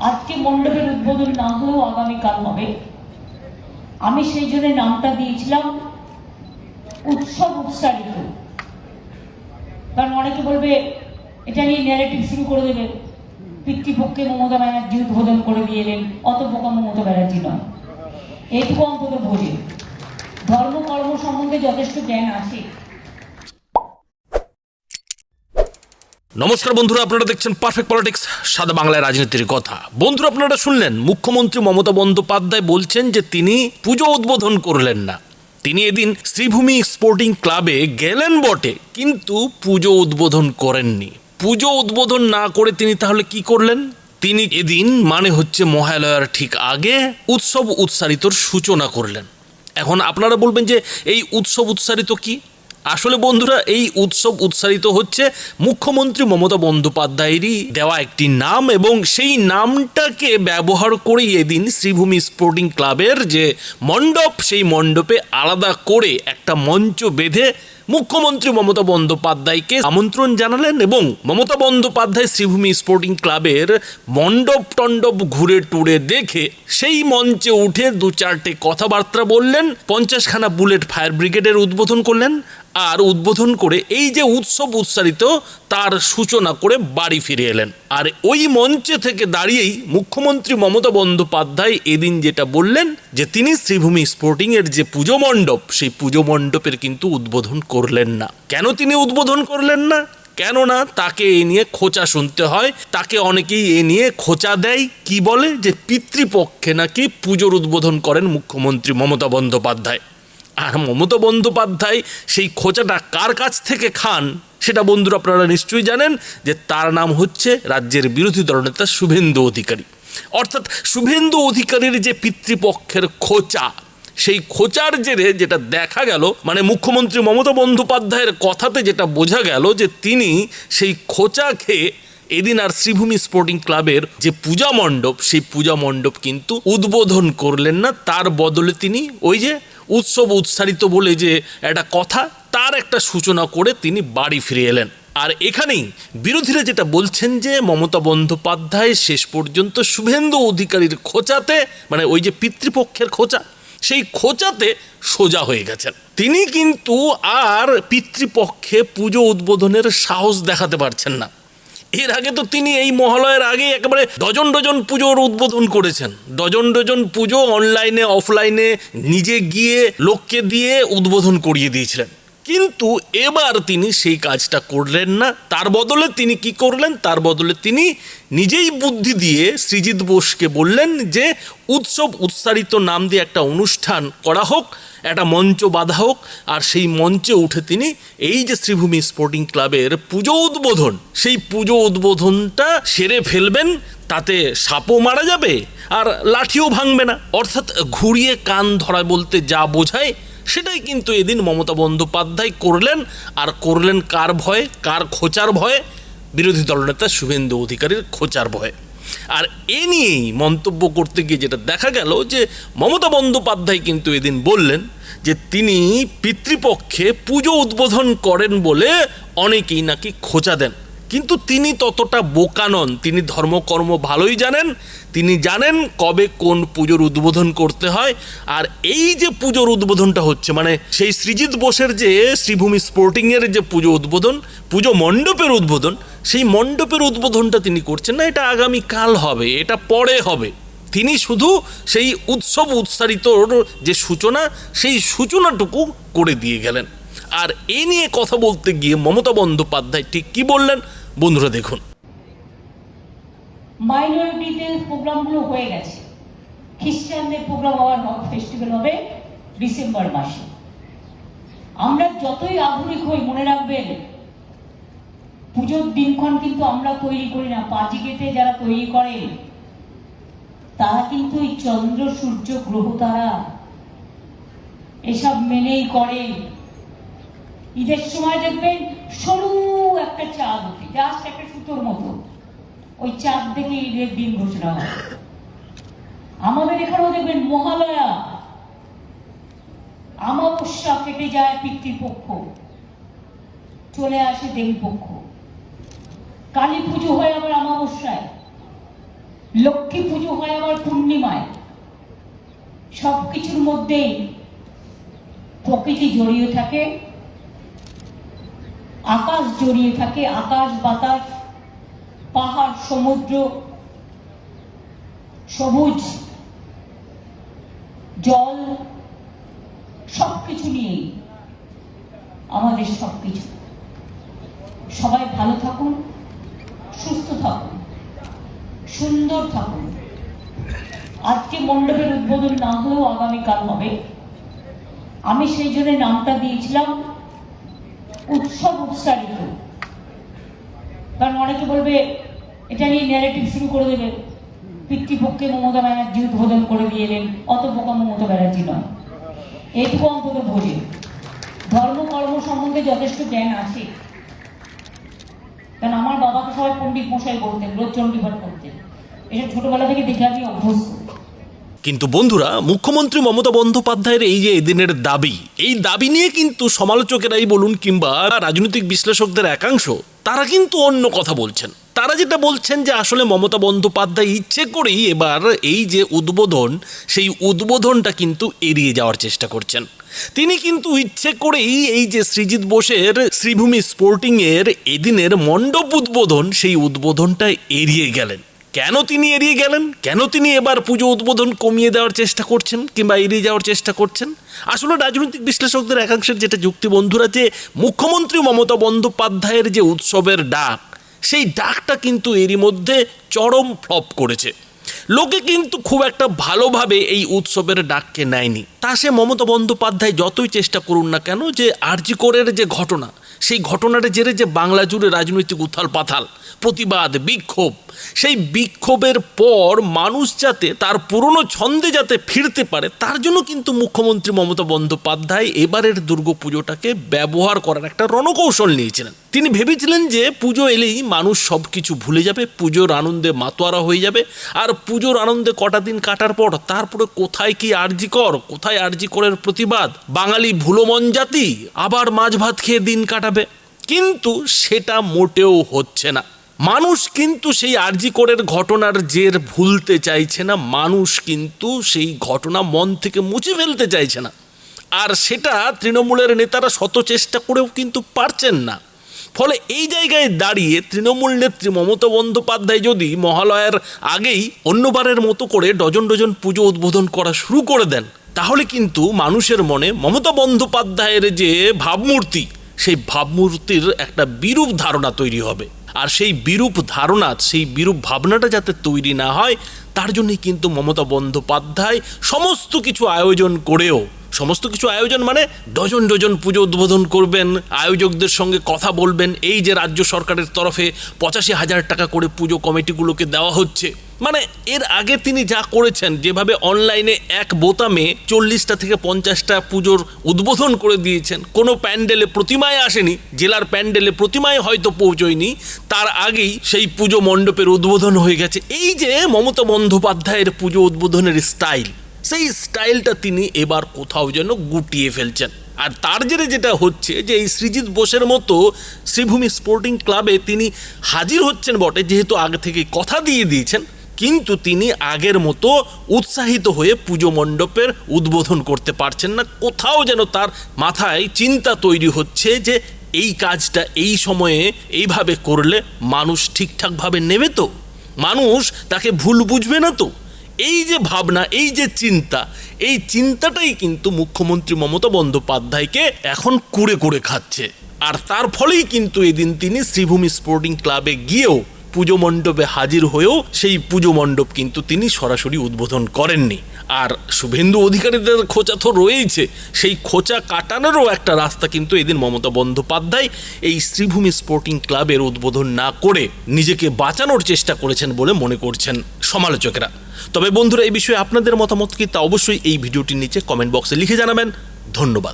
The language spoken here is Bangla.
আজকে মণ্ডপের উদ্বোধন না হলেও আগামীকাল হবে। আমি সেই জন্য নামটা দিয়েছিলাম, উৎসব উৎসারিত। কারণ অনেকে বলবে, এটা নিয়ে ন্যারেটিভ শুরু করে দেবে। পিতৃপক্ষে মমতা ব্যানার্জি উদ্বোধন করে দিয়ে এলেন অত বোকা মমতা ব্যানার্জি নয়। এইটুকু অন্তত বোঝে। ধর্ম, কর্ম সম্বন্ধে যথেষ্ট জ্ঞান আছে। নমস্কার বন্ধুরা, আপনারা দেখছেন পারফেক্ট পলিটিক্স সাদা বাংলায় রাজনীতির কথা। বন্ধুরা, আপনারা শুনলেন, মুখ্যমন্ত্রী মমতা বন্দ্যোপাধ্যায় বলছেন যে তিনি পুজো উদ্বোধন করলেন না। তিনি এদিন শ্রীভূমি স্পোর্টিং ক্লাবে গেলেন বটে, কিন্তু পুজো উদ্বোধন করেননি। পুজো উদ্বোধন না করে তিনি তাহলে কি করলেন? তিনি এদিন মানে হচ্ছে মহালয়ার ঠিক আগে, উৎসব উৎসারিতর সূচনা করলেন। এখন আপনারা বলবেন যে এই উৎসব উৎসারিত কি? আসলে বন্ধুরা, এই উৎসব উৎসারিত হচ্ছে মুখ্যমন্ত্রী মমতা বন্দ্যোপাধ্যায়েরই দেওয়া একটি নাম এবং সেই নামটাকে ব্যবহার করেই এদিন শ্রীভূমি স্পোর্টিং ক্লাবের যে মণ্ডপ, সেই মণ্ডপে আলাদা করে একটা মঞ্চ বেঁধে মুখ্যমন্ত্রী মমতা বন্দ্যোপাধ্যায়কে আমন্ত্রণ জানালেন এবং মমতা বন্দ্যোপাধ্যায় শ্রীভূমি স্পোর্টিং ক্লাবের মণ্ডপ টণ্ডপ ঘুরে টুরে দেখে সেই মঞ্চে উঠে দু চারটে কথাবার্তা বললেন, পঞ্চাশখানা বুলেট ফায়ার ব্রিগেডের উদ্বোধন করলেন। আর উদ্বোধন করে এই যে উৎসব উৎসারিত, তার সূচনা করে বাড়ি ফিরে এলেন। আর ওই মঞ্চে থেকে দাঁড়িয়েই মুখ্যমন্ত্রী মমতা বন্দ্যোপাধ্যায় এদিন যেটা বললেন, যে তিনি শ্রীভূমি স্পোর্টিং এর যে পুজো মণ্ডপ, সেই পুজো মণ্ডপের কিন্তু উদ্বোধন করলেন না। কেন তিনি উদ্বোধন করলেন না? কেননা তাকে এ নিয়ে খোঁচা শুনতে হয়, তাকে অনেকেই এ নিয়ে খোঁচা দেয়। কি বলে? যে পিতৃপক্ষে নাকি পুজোর উদ্বোধন করেন মুখ্যমন্ত্রী মমতা বন্দ্যোপাধ্যায়। মমতা বন্দ্যোপাধ্যায় সেই খোঁচাটা কার কাছ থেকে খান সেটা বন্ধুরা আপনারা নিশ্চয়ই জানেন যে তার নাম হচ্ছে রাজ্যের বিরোধী দলনেতা শুভেন্দু অধিকারী। অর্থাৎ শুভেন্দু অধিকারীর যে পিতৃপক্ষের খোঁচা, সেই খোঁচার জেরে যেটা দেখা গেল মানে মুখ্যমন্ত্রী মমতা বন্দ্যোপাধ্যায়ের কথাতে যেটা বোঝা গেল যে তিনি সেই খোঁচা খেয়ে এদিন আর শ্রীভূমি স্পোর্টিং ক্লাবের যে পূজা মণ্ডপ, সেই পূজা মণ্ডপ কিন্তু উদ্বোধন করলেন না, তার বদলে তিনি ওই যে উৎসব উৎসারিত বলে যে একটা কথা, তার একটা সূচনা করে তিনি বাড়ি ফিরে এলেন। আর এখানেই বিরোধীরা যেটা বলছেন যে মমতা বন্দ্যোপাধ্যায় শেষ পর্যন্ত শুভেন্দু অধিকারীর খোঁচাতে মানে ওই যে পিতৃপক্ষের খোঁচা, সেই খোঁচাতে সোজা হয়ে গেছেন। তিনি কিন্তু আর পিতৃপক্ষে পুজো উদ্বোধনের সাহস দেখাতে পারছেন না। এর আগে তো তিনি এই মহালয়ের আগে একেবারে ডজন ডজন পুজোর উদ্বোধন করেছেন। ডজন ডজন পুজো অনলাইনে, অফলাইনে নিজে গিয়ে লোককে দিয়ে উদ্বোধন করিয়ে দিয়েছিলেন। কিন্তু এবার তিনি সেই কাজটা করলেন না। তার বদলে তিনি কি করলেন? তার বদলে তিনি নিজেই বুদ্ধি দিয়ে সৃজিত বোসকে বললেন যে, উৎসব উৎসারিত নাম দিয়ে একটা অনুষ্ঠান করা হোক। একটা মঞ্চ বাধা হোক, আর সেই মঞ্চে উঠে তিনি এই যে শ্রীভূমি স্পোর্টিং ক্লাবের পুজো উদ্বোধন, সেই পুজো উদ্বোধনটা সেরে ফেলবেন, তাতে সাপও মারা যাবে আর লাঠিও ভাঙবে না। অর্থাৎ ঘুরিয়ে কান ধরা বলতে যা বোঝায়, সেটাই কিন্তু এদিন মমতা বন্দ্যোপাধ্যায় করলেন। আর করলেন কার ভয়ে? কার খোঁচার ভয়ে? বিরোধী দলনেতা শুভেন্দু অধিকারীর খোঁচার ভয়ে। আর এ নিয়েই মন্তব্য করতে গিয়ে যেটা দেখা গেল যে মমতা বন্দ্যোপাধ্যায় কিন্তু এদিন বললেন যে তিনি পিতৃপক্ষে পুজো উদ্বোধন করেন বলে অনেকেই নাকি খোঁচা দেন। কিন্তু তিনি ততটা বোকা নন। তিনি ধর্মকর্ম ভালোই জানেন। তিনি জানেন কবে কোন পুজোর উদ্বোধন করতে হয়। আর এই যে পুজোর উদ্বোধনটা হচ্ছে মানে সেই সৃজিত বোসের যে শ্রীভূমি স্পোর্টিংয়ের যে পুজো উদ্বোধন, পুজো মণ্ডপের উদ্বোধন, সেই মণ্ডপের উদ্বোধনটা তিনি করছেন না। এটা আগামী কাল হবে, এটা পরে হবে। তিনি শুধু সেই উৎসব উৎসারিতর যে সূচনা, সেই সূচনাটুকু করে দিয়ে গেলেন। আর এ নিয়ে কথা বলতে গিয়ে মমতা বন্দ্যোপাধ্যায় ঠিক কি বললেন? বন্ধুরা দেখুন। মাইনরিটিদের প্রোগ্রামগুলো হয়ে গেছে। খ্রিস্টানদের প্রোগ্রাম আবার ফেস্টিভ্যাল হবে ডিসেম্বর মাসে। আমরা যতই আধুনিক হই, মনে রাখবেন, পুজোর দিনক্ষণ কিন্তু আমরা তৈরি করি না। পাঁচিকেতে যারা তৈরি করে, তারা কিন্তু এই চন্দ্র, সূর্য, গ্রহ, তারা এসব মেনেই করে। ঈদের সময় দেখবেন সরু একটা চাঁদ ওঠে জাস্ট একটা সুতোর মতো। ওই চাঁদ দেখে ঈদের দিন ঘোষণা হয়। আমাদের এখানেও দেখবেন মহালয়া। আমাবস্যা কেটে যায় পিতৃপক্ষ চলে আসে দেবীপক্ষ কালী পুজো হয় আবার আমাবস্যায়। লক্ষ্মী পুজো হয় আবার পূর্ণিমায়। সব কিছুর মধ্যেই প্রকৃতি জড়িয়ে থাকে। আকাশ জড়িয়ে থাকে, আকাশ বাতাস, পাহাড়, সমুদ্র, সবুজ, জল, সবকিছু নিয়েই আমাদের সবকিছু। সবাই ভালো থাকুন, সুস্থ থাকুন, সুন্দর থাকুন। আজকে মণ্ডপের উদ্বোধন না হলেও আগামীকাল হবে। আমি সেই জন্য নামটা দিয়েছিলাম উৎসব উৎসারিত কারণ অনেকে বলবে, এটা নিয়ে ন্যারেটিভ শুরু করে দেবে। পিতৃপক্ষে মমতা ব্যানার্জি উদ্বোধন করে দিয়ে এলেন অত বোকা মমতা ব্যানার্জি নয়। এইটুকু অন্তত বোঝে। ধর্ম, কর্ম সম্বন্ধে যথেষ্ট জ্ঞান আছে। কারণ আমার বাবাকে সবাই পণ্ডিত মশাই বলতেন, রোজ চণ্ডীপাঠ করতেন। এসব ছোটবেলা থেকে দেখে আমি অভ্যস্ত। কিন্তু বন্ধুরা, মুখ্যমন্ত্রী মমতা বন্দ্যোপাধ্যায়ের এই যে এদিনের দাবি, এই দাবি নিয়ে কিন্তু সমালোচকেরাই বলুন কিংবা রাজনৈতিক বিশ্লেষকদের একাংশ, তারা কিন্তু অন্য কথা বলছেন। তারা যেটা বলছেন যে আসলে মমতা বন্দ্যোপাধ্যায় ইচ্ছে করেই এবার এই যে উদ্বোধন, সেই উদ্বোধনটা কিন্তু এড়িয়ে যাওয়ার চেষ্টা করছেন। তিনি কিন্তু ইচ্ছে করেই এই যে সৃজিত বোসের শ্রীভূমি স্পোর্টিংয়ের এদিনের মণ্ডপ উদ্বোধন, সেই উদ্বোধনটা এড়িয়ে গেলেন। কেন তিনি এড়িয়ে গেলেন? কেন তিনি এবার পুজো উদ্বোধন কমিয়ে দেওয়ার চেষ্টা করছেন কিংবা এড়িয়ে যাওয়ার চেষ্টা করছেন? আসলে রাজনৈতিক বিশ্লেষকদের একাংশের যেটা যুক্তি বন্ধুরা যে মুখ্যমন্ত্রী মমতা বন্দ্যোপাধ্যায়ের যে উৎসবের ডাক, সেই ডাকটা কিন্তু এরই মধ্যে চরম ফ্লপ করেছে। লোকে কিন্তু খুব একটা ভালোভাবে এই উৎসবের ডাককে নেয়নি। তা সে মমতা বন্দ্যোপাধ্যায় যতই চেষ্টা করুন না কেন, যে আরজিকরের যে ঘটনা সেই ঘটনাটা জেরে যে বাংলা জুড়ে রাজনৈতিক উথাল পাথাল প্রতিবাদ, বিক্ষোভ, সেই বিক্ষোভের পর মানুষ যাতে তার পুরনো ছন্দে যাতে ফিরতে পারে, তার জন্য কিন্তু মুখ্যমন্ত্রী মমতা বন্দ্যোপাধ্যায় এবারের দুর্গাপুজোটাকে ব্যবহার করার একটা রণকৌশল নিয়েছিলেন। তিনি ভেবেছিলেন যে পুজো এলেই মানুষ সব কিছু ভুলে যাবে, পুজোর আনন্দে মাতোয়ারা হয়ে যাবে, আর পুজোর আনন্দে কটা দিন কাটার পর তারপরে কোথায় কি আরজি কর, কোথায় আরজি করের প্রতিবাদ? বাঙালি ভুলোমন জাতি, আবার মাছ ভাত খেয়ে দিন কাটাবে কিন্তু সেটা মোটেও হচ্ছে না। মানুষ কিন্তু সেই আরজি করের ঘটনার জের ভুলতে চাইছে না। মানুষ কিন্তু সেই ঘটনা মন থেকে মুছে ফেলতে চাইছে না। আর সেটা তৃণমূলের নেতারা শত চেষ্টা করেও কিন্তু পারছেন না। ফলে এই জায়গায় দাঁড়িয়ে তৃণমূল নেত্রী মমতা বন্দ্যোপাধ্যায় যদি মহালয়ার আগেই অন্যবারের মতো করে ডজন ডজন পুজো উদ্বোধন করা শুরু করে দেন, তাহলে কিন্তু মানুষের মনে মমতা বন্দ্যোপাধ্যায়ের যে ভাবমূর্তি সেই ভাবমূর্তির একটা বিরূপ ধারণা তৈরি হবে। আর সেই বিরূপ ধারণা, সেই বিরূপ ভাবনাটা যাতে তৈরি না হয়, তার জন্যই কিন্তু মমতা বন্দ্যোপাধ্যায় সমস্ত কিছু আয়োজন করেও, সমস্ত কিছু আয়োজন মানে ডজন ডজন পুজো উদ্বোধন করবেন, আয়োজকদের সঙ্গে কথা বলবেন, এই যে রাজ্য সরকারের তরফে পঁচাশি হাজার টাকা করে পুজো কমিটিগুলোকে দেওয়া হচ্ছে। মানে এর আগে তিনি যা করেছেন, যেভাবে অনলাইনে এক বোতামে চল্লিশটা থেকে পঞ্চাশটা পুজোর উদ্বোধন করে দিয়েছেন, কোনো প্যান্ডেলে প্রতিমায় আসেনি, জেলার প্যান্ডেলে প্রতিমায় হয়তো পৌঁছয়নি, তার আগেই সেই পুজো মণ্ডপের উদ্বোধন হয়ে গেছে। এই যে মমতা বন্দ্যোপাধ্যায়ের পুজো উদ্বোধনের স্টাইল সেই স্টাইলটা তিনি এবার কোথাও যেন গুটিয়ে ফেলছেন। আর তার জেরে যেটা হচ্ছে যে এই সৃজিত বোসের মতো শ্রীভূমি স্পোর্টিং ক্লাবে তিনি হাজির হচ্ছেন বটে, যেহেতু আগে থেকে কথা দিয়ে দিয়েছেন। কিন্তু তিনি আগের মতো উৎসাহিত হয়ে পুজো মণ্ডপের উদ্বোধন করতে পারছেন না। কোথাও যেন তার মাথায় চিন্তা তৈরি হচ্ছে যে এই কাজটা এই সময়ে এইভাবে করলে মানুষ ঠিকঠাকভাবে নেবে তো? মানুষ তাকে ভুল বুঝবে না তো? এই যে ভাবনা, এই যে চিন্তা, এই চিন্তাটাই কিন্তু মুখ্যমন্ত্রী মমতা বন্দ্যোপাধ্যায়কে এখন কুড়ে কুড়ে খাচ্ছে। আর তার ফলেই কিন্তু এদিন তিনি শ্রীভূমি স্পোর্টিং ক্লাবে গিয়েও পুজো মণ্ডপে হাজির হয়েও সেই পুজো মণ্ডপ কিন্তু তিনি সরাসরি উদ্বোধন করেননি। আর শুভেন্দু অধিকারীদের খোঁচা তো রয়েইছে। সেই খোঁচা কাটানোরও একটা রাস্তা কিন্তু এদিন মমতা বন্দ্যোপাধ্যায় এই শ্রীভূমি স্পোর্টিং ক্লাবের উদ্বোধন না করে নিজেকে বাঁচানোর চেষ্টা করেছেন বলে মনে করছেন সমালোচকেরা। তবে বন্ধুরা, এই বিষয়ে আপনাদের মতামত কি তা অবশ্যই এই ভিডিওটির নিচে কমেন্ট বক্সে লিখে জানাবেন। ধন্যবাদ।